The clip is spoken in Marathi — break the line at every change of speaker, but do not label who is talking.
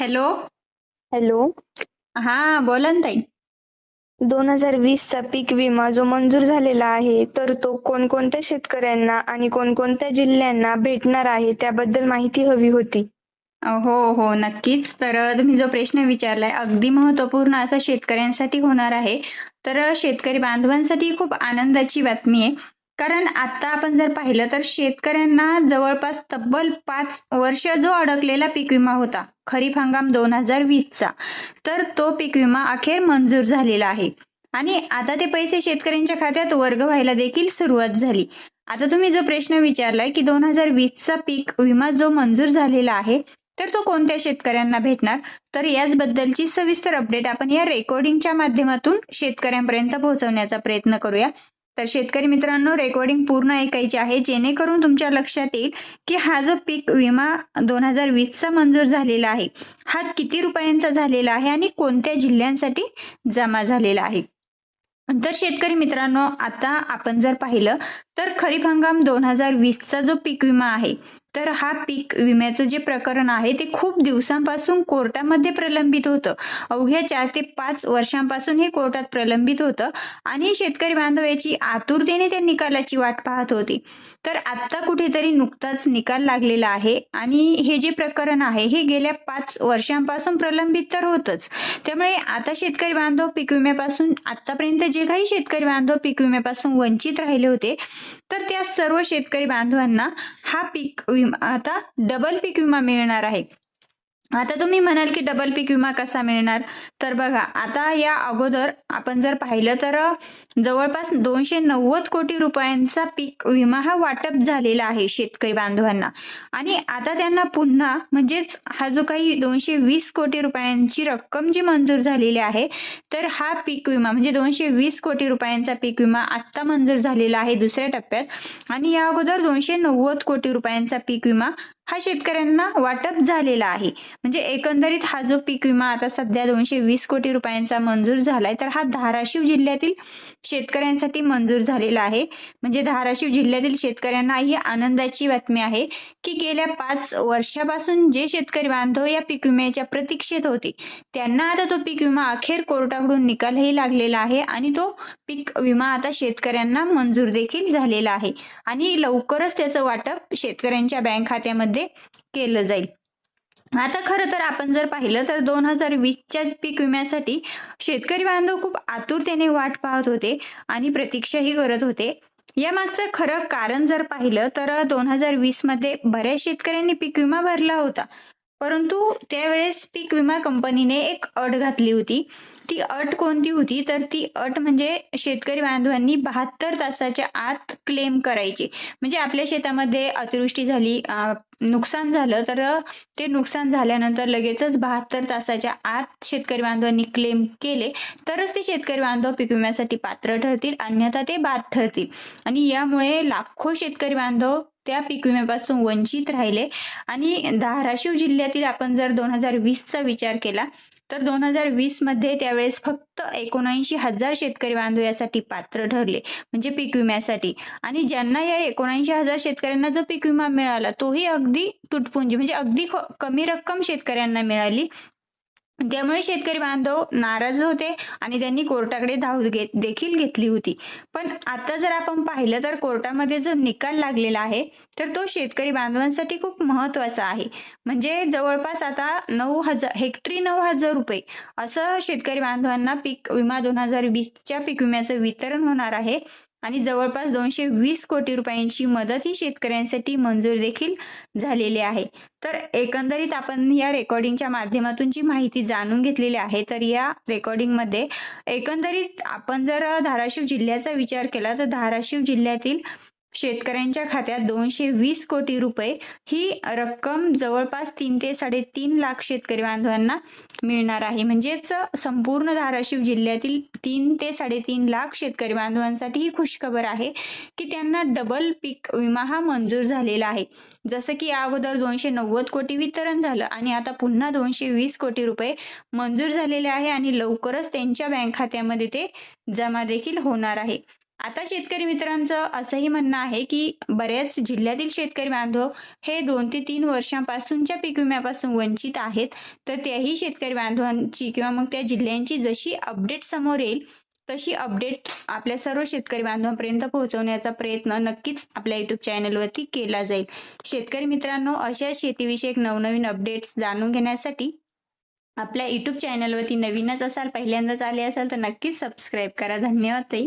हॅलो.
हॅलो.
हा बोला ना ताई.
दोन हजार वीसचा पीक विमा जो मंजूर झालेला आहे तर तो कोणकोणत्या शेतकऱ्यांना आणि कोणकोणत्या जिल्ह्यांना भेटणार आहे त्याबद्दल माहिती हवी होती.
हो हो नक्कीच. तर तुम्ही जो प्रश्न विचारलाय अगदी महत्त्वपूर्ण असा शेतकऱ्यांसाठी होणार आहे. तर शेतकरी बांधवांसाठी खूप आनंदाची बातमी आहे. कारण आता आपण जर पाहिलं तर शेतकऱ्यांना जवळपास तब्बल पाच वर्ष जो अडकलेला पीक विमा होता खरीप हंगाम दोन हजार वीसचा तर तो पीक विमा अखेर मंजूर झालेला आहे. आणि आता ते पैसे शेतकऱ्यांच्या खात्यात वर्ग व्हायला देखील सुरुवात झाली. आता तुम्ही जो प्रश्न विचारलाय की दोन हजार वीसचा पीक विमा जो मंजूर झालेला आहे तर तो कोणत्या शेतकऱ्यांना भेटणार? तर याचबद्दलची सविस्तर अपडेट आपण या रेकॉर्डिंगच्या माध्यमातून शेतकऱ्यांपर्यंत पोहोचवण्याचा प्रयत्न करूया. तर शेतकरी मित्रांनो रेकॉर्डिंग पूर्ण ऐकायची आहे. जेणेकरून तुमच्या लक्षात येईल की हा जो पीक विमा दोन हजार वीसचा मंजूर झालेला आहे हा किती रुपयांचा झालेला आहे आणि कोणत्या जिल्ह्यांसाठी जमा झालेला आहे? तर शेतकरी मित्रांनो आता आपण जर पाहिलं तर खरीप हंगाम दोन हजार वीसचा जो पीक विमा आहे तर हा पीक विम्याचं जे प्रकरण आहे ते खूप दिवसांपासून कोर्टामध्ये प्रलंबित होतं. अवघ्या चार ते पाच वर्षांपासून हे कोर्टात प्रलंबित होतं आणि शेतकरी बांधव याची आतुरतेने त्या निकालाची वाट पाहत होती. तर आता कुठेतरी नुकताच निकाल लागलेला आहे आणि हे जे प्रकरण आहे हे गेल्या पाच वर्षांपासून प्रलंबित तर होतच. त्यामुळे आता शेतकरी बांधव पीक विम्यापासून आतापर्यंत जे काही शेतकरी बांधव पीक विम्यापासून वंचित राहिले होते तर त्या सर्व शेतकरी बांधवांना हा पीक विमा आता डबल पीक विमा मिळणार आहे. आता तुम्ही म्हणाल की डबल पीक विमा कसा मिळणार? तर बघा आता या अगोदर आपण जर पाहिलं तर जवळपास दोनशे नव्वद कोटी रुपयांचा पीक विमा हा वाटप झालेला आहे शेतकरी बांधवांना. आणि आता त्यांना पुन्हा म्हणजेच हा जो काही दोनशे वीस कोटी रुपयांची रक्कम जी मंजूर झालेली आहे तर हा पीक विमा म्हणजे दोनशे वीस कोटी रुपयांचा पीक विमा आता मंजूर झालेला आहे दुसऱ्या टप्प्यात. आणि या अगोदर दोनशे नव्वद कोटी रुपयांचा पीक विमा हा शेतकऱ्यांना वाटप झालेला आहे. म्हणजे एकंदरीत हा जो पीक विमा आता सध्या दोनशे वीस कोटी रुपयांचा मंजूर झालाय तर हा धाराशिव जिल्ह्यातील शेतकऱ्यांसाठी मंजूर झालेला आहे. म्हणजे धाराशिव जिल्ह्यातील शेतकऱ्यांना ही आनंदाची बातमी आहे की गेल्या पाच वर्षापासून जे शेतकरी बांधव या पीक विम्याच्या प्रतीक्षेत होते त्यांना आता तो पीक विमा अखेर कोर्टाकडून निकालही लागलेला आहे आणि तो पीक विमा आता शेतकऱ्यांना मंजूर देखील झालेला आहे. आणि लवकरच त्याचं वाटप शेतकऱ्यांच्या बँक खात्यामध्ये केलं जाईल. आता खरं तर आपण जर पाहिलं तर दोन हजार वीसच्या पीक विम्यासाठी शेतकरी बांधव खूप आतुरतेने वाट पाहत होते आणि प्रतीक्षाही करत होते. या मागचं खरं कारण जर पाहिलं तर दोन हजार वीसमध्ये बऱ्याच शेतकऱ्यांनी पीक विमा भरला होता. परंतु त्यावेळेस पीक विमा कंपनीने एक अट घातली होती. ती अट कोणती होती? तर ती अट म्हणजे शेतकरी बांधवांनी बहात्तर तासाच्या आत क्लेम करायचे. म्हणजे आपल्या शेतामध्ये अतिवृष्टी झाली नुकसान झालं तर ते नुकसान झाल्यानंतर लगेचच बहात्तर तासाच्या आत शेतकरी बांधवांनी क्लेम केले. तरच ते शेतकरी बांधव पीक विम्यासाठी पात्र ठरतील अन्यथा ते बाद ठरतील. आणि यामुळे लाखो शेतकरी बांधव त्या पीक विम्यापासून वंचित राहिले. आणि धाराशिव जिल्ह्यातील आपण जर दोन हजार वीसचा विचार केला तर दोन हजार वीसमध्ये त्यावेळेस फक्त एकोणऐंशी हजार शेतकरी बांधव यासाठी पात्र ठरले म्हणजे पीक विम्यासाठी. आणि ज्यांना या एकोणऐंशी हजार शेतकऱ्यांना जो पीक विमा मिळाला तोही अगदी तुटपुंजी म्हणजे अगदी कमी रक्कम शेतकऱ्यांना मिळाली. त्यामुळे शेतकरी बांधव नाराज होते आणि त्यांनी कोर्टाकडे धाव देखील घेतली होती. पण आता जर आपण पाहिलं तर कोर्टामध्ये जो निकाल लागलेला आहे तर तो शेतकरी बांधवांसाठी खूप महत्त्वाचा आहे. म्हणजे जवळपास आता नऊ हजार हेक्टरी नऊ हजार रुपये असं शेतकरी बांधवांना पीक विमा दोन हजार वीसच्या पीक विम्याचं वितरण होणार आहे. आणि जवळपास दोनशे वीस कोटी रुपयांची मदत ही शेतकऱ्यांसाठी मंजूर देखील झालेली आहे. तर एकंदरीत आपण या रेकॉर्डिंगच्या माध्यमातून जी माहिती जाणून घेतलेली आहे तर या रेकॉर्डिंगमध्ये एकंदरीत आपण जर धाराशिव जिल्ह्याचा विचार केला तर धाराशिव जिल्ह्यातील शेतकऱ्यांच्या खात्यात दोनशे वीस कोटी रुपये ही रक्कम जवळपास तीन ते साडेतीन लाख शेतकरी बांधवांना मिळणार आहे. म्हणजेच संपूर्ण धाराशिव जिल्ह्यातील तीन ते साडेतीन लाख शेतकरी बांधवांसाठी ही खुशखबर आहे की त्यांना डबल पीक विमा हा मंजूर झालेला आहे. जसं की अगोदर दोनशे नव्वद कोटी वितरण झालं आणि आता पुन्हा दोनशे वीस कोटी रुपये मंजूर झालेले आहे आणि लवकरच त्यांच्या बँक खात्यामध्ये ते जमा देखील होणार आहे. आता शेतकरी मित्रांचं असंही म्हणणं आहे की बऱ्याच जिल्ह्यातील शेतकरी बांधव हे दोन ते तीन वर्षांपासूनच्या पीक विम्यापासून वंचित आहेत. तर त्याही शेतकरी बांधवांची किंवा मग त्या जिल्ह्यांची जशी अपडेट समोर येईल तशी अपडेट आपल्या सर्व शेतकरी बांधवांपर्यंत पोहोचवण्याचा प्रयत्न नक्कीच आपल्या युट्यूब चॅनलवरती केला जाईल. शेतकरी मित्रांनो अशा शेतीविषयक नवनवीन अपडेट्स जाणून घेण्यासाठी आपल्या युट्यूब चॅनलवरती नवीनच असाल पहिल्यांदाच आले असाल तर नक्कीच सबस्क्राईब करा. धन्यवाद ताई.